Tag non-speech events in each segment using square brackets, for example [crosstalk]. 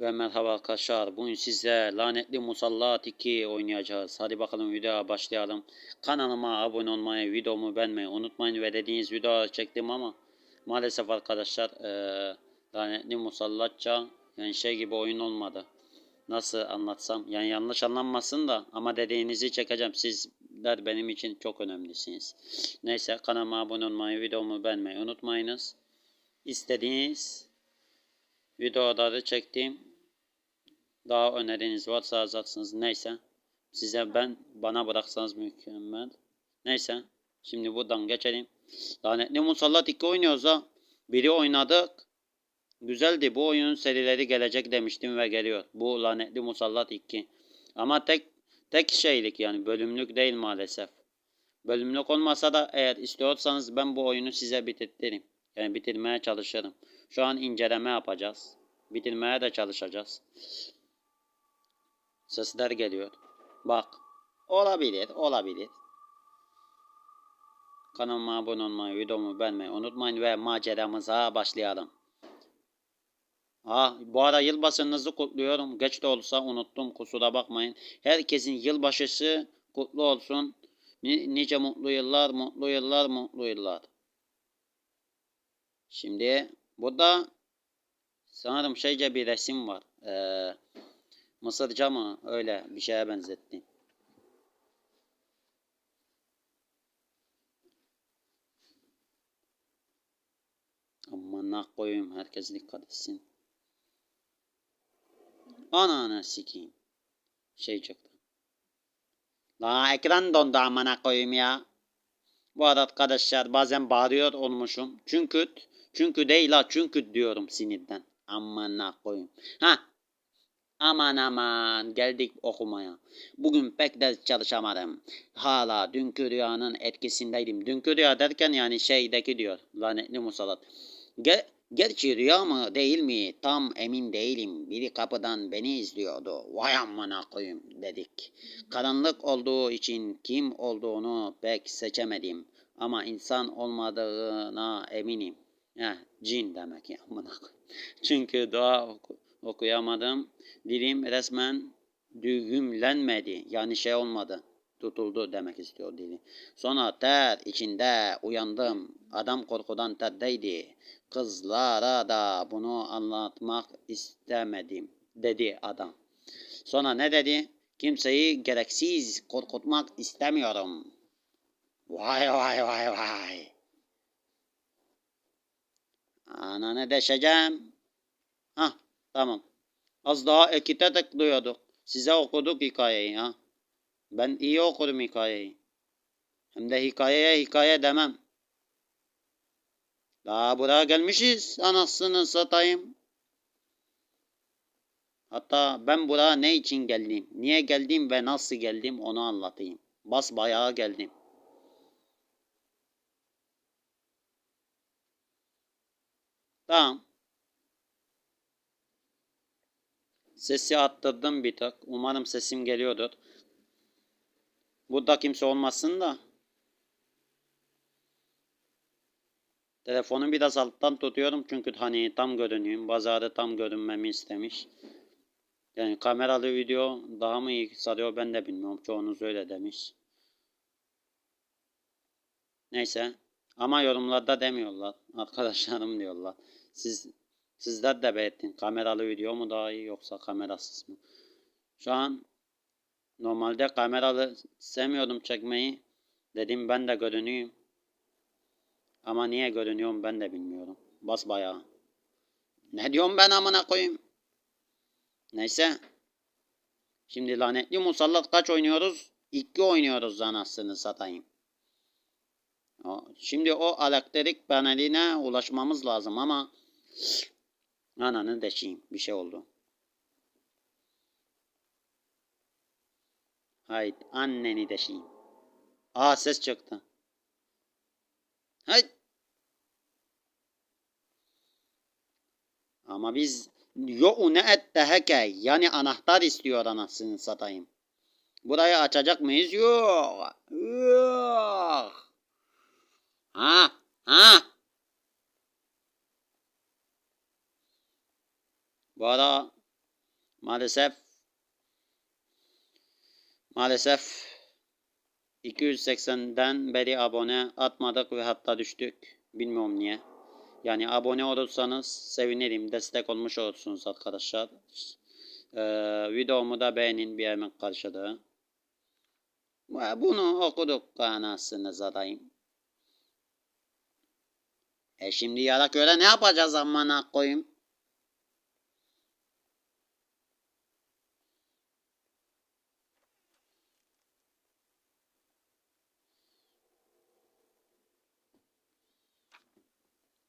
Ve merhaba arkadaşlar. Bugün size lanetli musallat 2 oynayacağız. Hadi bakalım videoya başlayalım. Kanalıma abone olmayı, videomu beğenmeyi unutmayın. Ve dediğiniz video çektim ama maalesef arkadaşlar eee lanetli musallatça yani şey gibi oyun olmadı. Nasıl anlatsam yani yanlış anlanmasın da ama dediğinizi çekeceğim. Sizler benim için çok önemlisiniz. Neyse kanalıma abone olmayı, videomu beğenmeyi unutmayınız. İstediğiniz videoları çektim. Daha öneriniz varsa yazarsınız. Neyse. Size ben bana bıraksanız mükemmel. Neyse. Şimdi buradan geçelim. Lanetli Musallat 2 oynuyoruz ha. Biri oynadık. Güzeldi. Bu oyunun serileri gelecek demiştim ve geliyor. Bu Lanetli Musallat 2. Ama tek tek şeylik yani bölümlük değil maalesef. Bölümlük olmasa da eğer istiyorsanız ben bu oyunu size bitirtirim. Yani bitirmeye çalışırım. Şu an inceleme yapacağız. Bitirmeye de çalışacağız. Sesler geliyor. Bak. Olabilir, olabilir. Kanalıma abone olmayı, videomu beğenmeyi unutmayın ve maceramıza başlayalım. Ah, bu ara yılbaşınızı kutluyorum. Geç de olsa unuttum, kusura bakmayın. Herkesin yılbaşısı kutlu olsun. Ni- Nice mutlu yıllar, mutlu yıllar, mutlu yıllar. Şimdi burada sanırım şeyce bir resim var. Ee, Mısırca mı? Öyle bir şeye benzetti. Aman koyayım herkes dikkat etsin. Ananı sikeyim. Şey çıktı. La ekran dondu amına koyayım ya. Bu arada arkadaşlar bazen bağırıyor olmuşum. Çünkü çünkü değil la çünkü diyorum sinirden. Amına koyayım. Ha Aman aman geldik okumaya. Bugün pek de çalışamadım. Hala dünkü rüyanın etkisindeydim. Dünkü rüya derken yani şeydeki diyor. Lanetli musallat. Ge Gerçi rüya mı değil mi tam emin değilim. Biri kapıdan beni izliyordu. Vay amına koyayım dedik. Karanlık olduğu için kim olduğunu pek seçemedim. Ama insan olmadığına eminim. Heh, cin demek ya. Çünkü dua oku okuyamadım. Dilim resmen düğümlenmedi. Yani şey olmadı. Tutuldu demek istiyor dili. Sonra ter içinde uyandım. Adam korkudan terdeydi. Kızlara da bunu anlatmak istemedim dedi adam. Sonra ne dedi? Kimseyi gereksiz korkutmak istemiyorum. Vay vay vay vay. Ananı deşeceğim. Hah Tamam. Az daha ekite tıklıyorduk. Size okuduk hikayeyi ha. Ben iyi okudum hikayeyi. Hem de hikayeye hikaye demem. Daha buraya gelmişiz anasını satayım. Hatta ben buraya ne için geldim, niye geldim ve nasıl geldim onu anlatayım. Bas bayağı geldim. Tamam. Sesi attırdım bir tık. Umarım sesim geliyordur. Burada kimse olmasın da. Telefonu biraz alttan tutuyorum çünkü hani tam görünüyorum. Bazarı tam görünmemi istemiş. Yani kameralı video daha mı iyi sarıyor ben de bilmiyorum. Çoğunuz öyle demiş. Neyse. Ama yorumlarda demiyorlar. [laughs] Arkadaşlarım diyorlar. Siz Sizler de belirtin. Kameralı video mu daha iyi yoksa kamerasız mı? Şu an normalde kameralı sevmiyordum çekmeyi. Dedim ben de görünüyüm. Ama niye görünüyorum ben de bilmiyorum. Bas bayağı. Ne diyorum ben amına koyayım? Neyse. Şimdi lanetli musallat kaç oynuyoruz? İki oynuyoruz anasını satayım. Şimdi o elektrik paneline ulaşmamız lazım ama Ananı deşeyim. Bir şey oldu. Haydi anneni deşeyim. Aa ses çıktı. Haydi. Ama biz yo ne etteheke yani anahtar istiyor anasını satayım. Burayı açacak mıyız? Yok. Yok. Ha, ha. Bu ara Maalesef maalesef 280'den beri abone atmadık ve hatta düştük. Bilmiyorum niye. Yani abone olursanız sevinirim. Destek olmuş olursunuz arkadaşlar. Ee, videomu da beğenin bir emek karşılığı. Ve Bunu okuduk anasını satayım. E şimdi yarak göre ne yapacağız amına koyayım?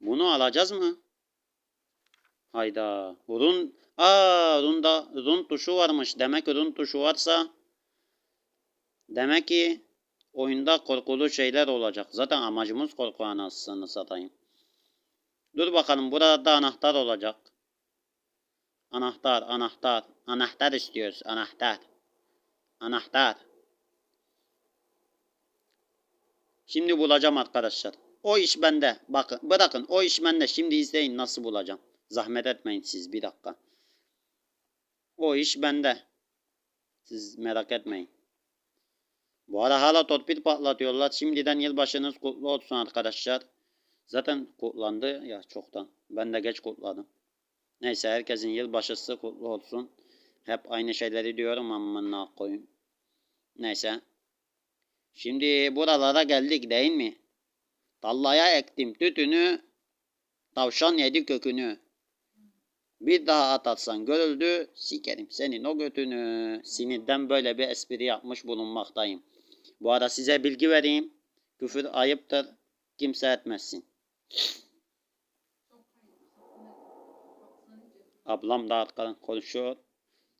Bunu alacağız mı? Hayda. Run. Aa, runda run tuşu varmış. Demek run tuşu varsa demek ki oyunda korkulu şeyler olacak. Zaten amacımız korku anasını satayım. Dur bakalım burada da anahtar olacak. Anahtar, anahtar. Anahtar istiyoruz. Anahtar. Anahtar. Şimdi bulacağım arkadaşlar. O iş bende. Bakın bırakın o iş bende. Şimdi izleyin nasıl bulacağım. Zahmet etmeyin siz bir dakika. O iş bende. Siz merak etmeyin. Bu ara hala torpil patlatıyorlar. Şimdiden yılbaşınız kutlu olsun arkadaşlar. Zaten kutlandı ya çoktan. Ben de geç kutladım. Neyse herkesin yılbaşısı kutlu olsun. Hep aynı şeyleri diyorum amına koyayım. Neyse. Şimdi buralara geldik değil mi? Tallaya ektim tütünü. Tavşan yedi kökünü. Bir daha atarsan görüldü. Sikerim senin o götünü. Sinirden böyle bir espri yapmış bulunmaktayım. Bu arada size bilgi vereyim. Küfür ayıptır. Kimse etmezsin. Ablam da arkadan konuşuyor.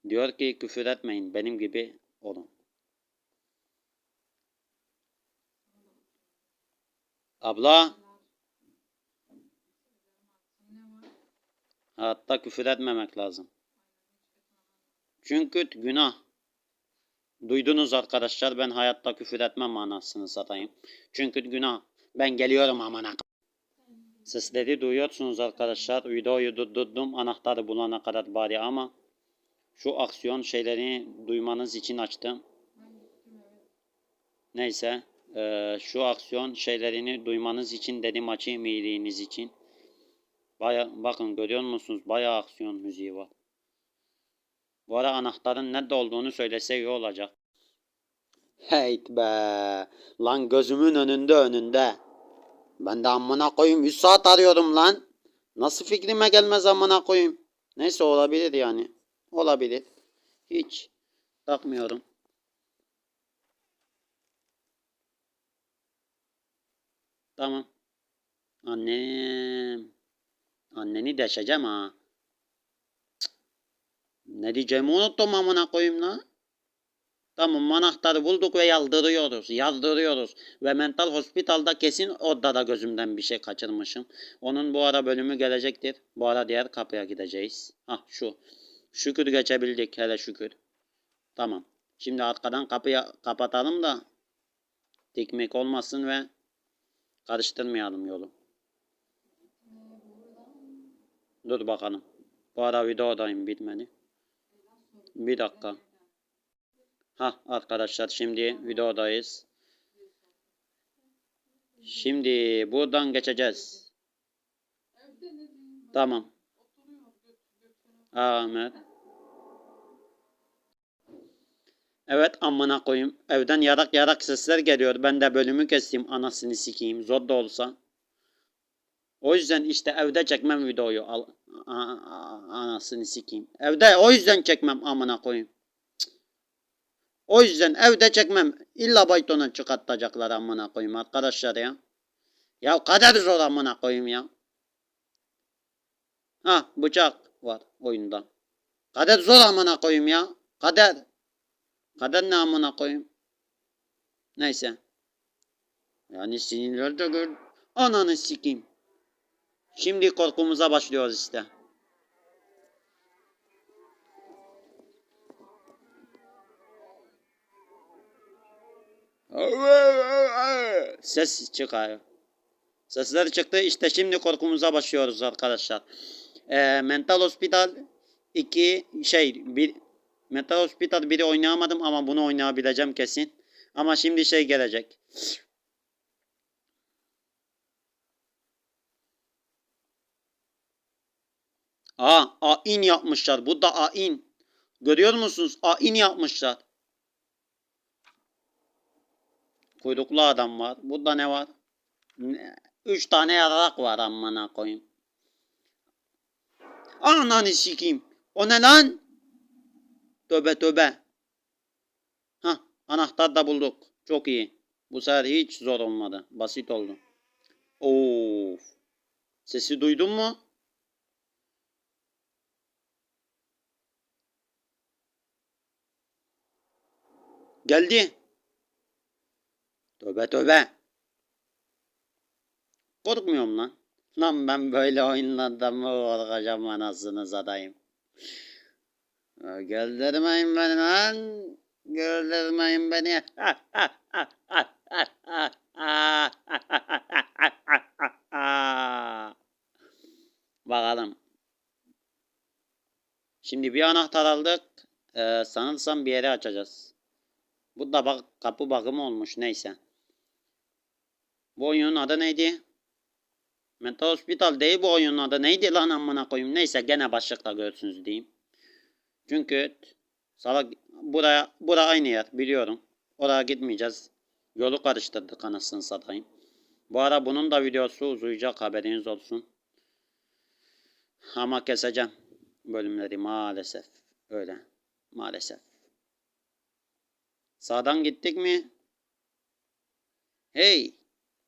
Diyor ki küfür etmeyin. Benim gibi olun. Abla. Hatta küfür etmemek lazım. Çünkü günah. Duydunuz arkadaşlar ben hayatta küfür etmem manasını satayım. Çünkü günah. Ben geliyorum amına. Sesleri duyuyorsunuz arkadaşlar. Videoyu durdurdum anahtarı bulana kadar bari ama şu aksiyon şeylerini duymanız için açtım. Neyse eee, şu aksiyon şeylerini duymanız için dedim açayım iyiliğiniz için. Baya, bakın görüyor musunuz? Bayağı aksiyon müziği var. Bu ara anahtarın nerede olduğunu söylese iyi olacak. Heyt be. Lan gözümün önünde önünde. Ben de amına koyayım 100 saat arıyorum lan. Nasıl fikrime gelmez amına koyayım. Neyse olabilir yani. Olabilir. Hiç takmıyorum. Tamam. Annem. Anneni deşeceğim ha. Cık. Ne diyeceğimi unuttum amına koyayım lan. Tamam anahtarı bulduk ve yaldırıyoruz. Yazdırıyoruz. Ve mental hospitalda kesin orada da gözümden bir şey kaçırmışım. Onun bu ara bölümü gelecektir. Bu ara diğer kapıya gideceğiz. Ah şu. Şükür geçebildik hele şükür. Tamam. Şimdi arkadan kapıyı kapatalım da dikmek olmasın ve karıştırmayalım yolu. Dur bakalım. Bu ara videodayım bitmedi. Bir dakika. Ha arkadaşlar şimdi videodayız. Şimdi buradan geçeceğiz. Tamam. Ahmet. Evet amına koyayım. Evden yarak yarak sesler geliyor. Ben de bölümü keseyim anasını sikeyim. Zor da olsa. O yüzden işte evde çekmem videoyu. Al, a- a- anasını sikeyim. Evde o yüzden çekmem amına koyayım. Cık. O yüzden evde çekmem. İlla baytona çıkartacaklar amına koyayım arkadaşlar ya. Ya kader zor amına koyayım ya. Ha bıçak var oyunda. Kader zor amına koyayım ya. Kader. Kader ne amına koyayım. Neyse. Yani sinirlerde gör. Ananı sikeyim. Şimdi korkumuza başlıyoruz işte. Ses çıkıyor. Sesler çıktı. İşte şimdi korkumuza başlıyoruz arkadaşlar. Ee, mental hospital iki şey bir Metal Hospital 1'i oynayamadım ama bunu oynayabileceğim kesin. Ama şimdi şey gelecek. Aa, ain yapmışlar. Bu da ain. Görüyor musunuz? Ain yapmışlar. Kuyruklu adam var. Burada ne var? Üç tane yarak var amına koyayım. Ananı sikeyim. O ne lan? Töbe töbe. Hah anahtar da bulduk. Çok iyi. Bu sefer hiç zor olmadı. Basit oldu. Of. Sesi duydun mu? Geldi. Töbe töbe. Korkmuyorum lan. Lan ben böyle oyunlarda mı korkacağım anasını satayım. Güldürmeyin beni lan. Güldürmeyin beni. [laughs] Bakalım. Şimdi bir anahtar aldık. Ee, sanırsam bir yere açacağız. Bu da bak kapı bakımı olmuş neyse. Bu oyunun adı neydi? Mental Hospital değil bu oyunun adı. Neydi lan amına koyayım. Neyse gene başlıkta görsünüz diyeyim. Çünkü salak buraya bura aynı yer biliyorum. Oraya gitmeyeceğiz. Yolu karıştırdık anasını satayım. Bu ara bunun da videosu uzayacak haberiniz olsun. Ama keseceğim bölümleri maalesef. Öyle. Maalesef. Sağdan gittik mi? Hey!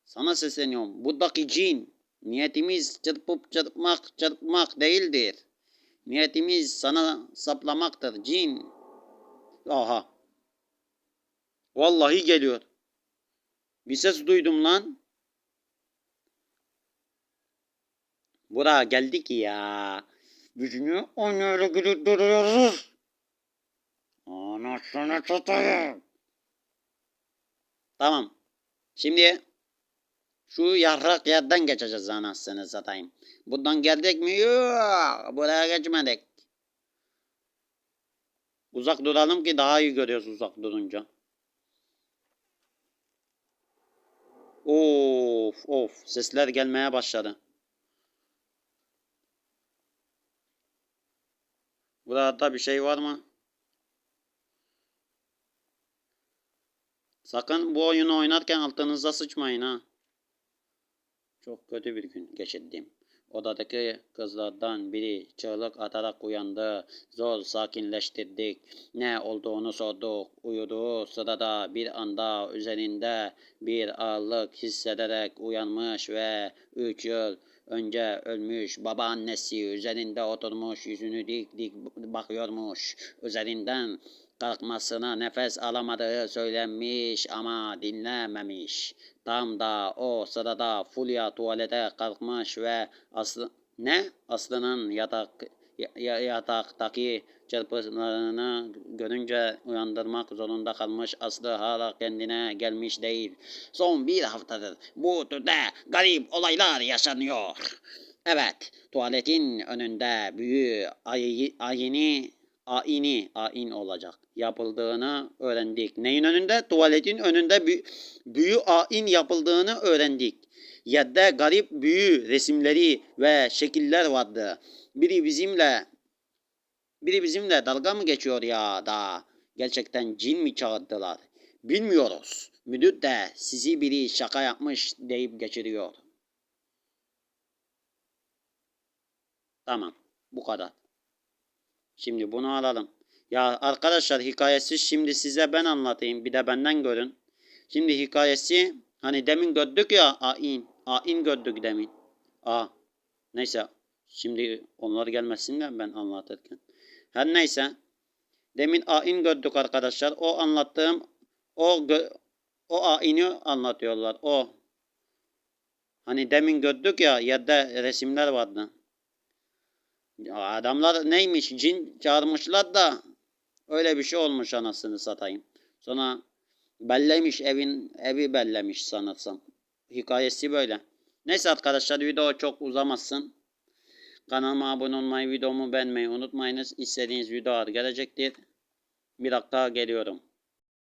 Sana sesleniyorum. Buradaki cin. Niyetimiz çırpıp çırpmak çırpmak değildir. Niyetimiz sana saplamaktır cin. Aha. Vallahi geliyor. Bir ses duydum lan. Buraya geldik ya. Gücünü oynayla duruyoruz. Anasını satayım. Tamam. Şimdi şu yarrak yerden geçeceğiz anasını satayım. Buradan geldik mi? Yok. Buraya geçmedik. Uzak duralım ki daha iyi görüyoruz uzak durunca. Of of sesler gelmeye başladı. Burada bir şey var mı? Sakın bu oyunu oynarken altınıza sıçmayın ha. Çok kötü bir gün geçirdim. Odadaki kızlardan biri çığlık atarak uyandı. Zor sakinleştirdik. Ne olduğunu sorduk. Uyuduğu sırada bir anda üzerinde bir ağırlık hissederek uyanmış ve üç yıl önce ölmüş babaannesi üzerinde oturmuş yüzünü dik dik bakıyormuş. Üzerinden kalkmasına nefes alamadığı söylenmiş ama dinlememiş. Tam da o sırada Fulya tuvalete kalkmış ve Aslı ne? Aslı'nın yatak ya- yataktaki çırpılarını görünce uyandırmak zorunda kalmış. Aslı hala kendine gelmiş değil. Son bir haftadır bu türde garip olaylar yaşanıyor. Evet, tuvaletin önünde büyü ayini aini, ain olacak. Yapıldığını öğrendik. Neyin önünde? Tuvaletin önünde büyü, büyü yapıldığını öğrendik. Yerde garip büyü resimleri ve şekiller vardı. Biri bizimle biri bizimle dalga mı geçiyor ya da gerçekten cin mi çağırdılar? Bilmiyoruz. Müdür de sizi biri şaka yapmış deyip geçiriyor. Tamam. Bu kadar. Şimdi bunu alalım. Ya arkadaşlar hikayesi şimdi size ben anlatayım. Bir de benden görün. Şimdi hikayesi hani demin gördük ya ain. Ain gördük demin. A. Neyse. Şimdi onlar gelmesin de ben anlatırken. Her neyse. Demin ain gördük arkadaşlar. O anlattığım o o aini anlatıyorlar. O. Hani demin gördük ya yerde resimler vardı. Ya adamlar neymiş cin çağırmışlar da öyle bir şey olmuş anasını satayım. Sonra bellemiş evin evi bellemiş sanırsam. Hikayesi böyle. Neyse arkadaşlar video çok uzamasın. Kanalıma abone olmayı, videomu beğenmeyi unutmayınız. İstediğiniz videolar gelecektir. Bir dakika geliyorum.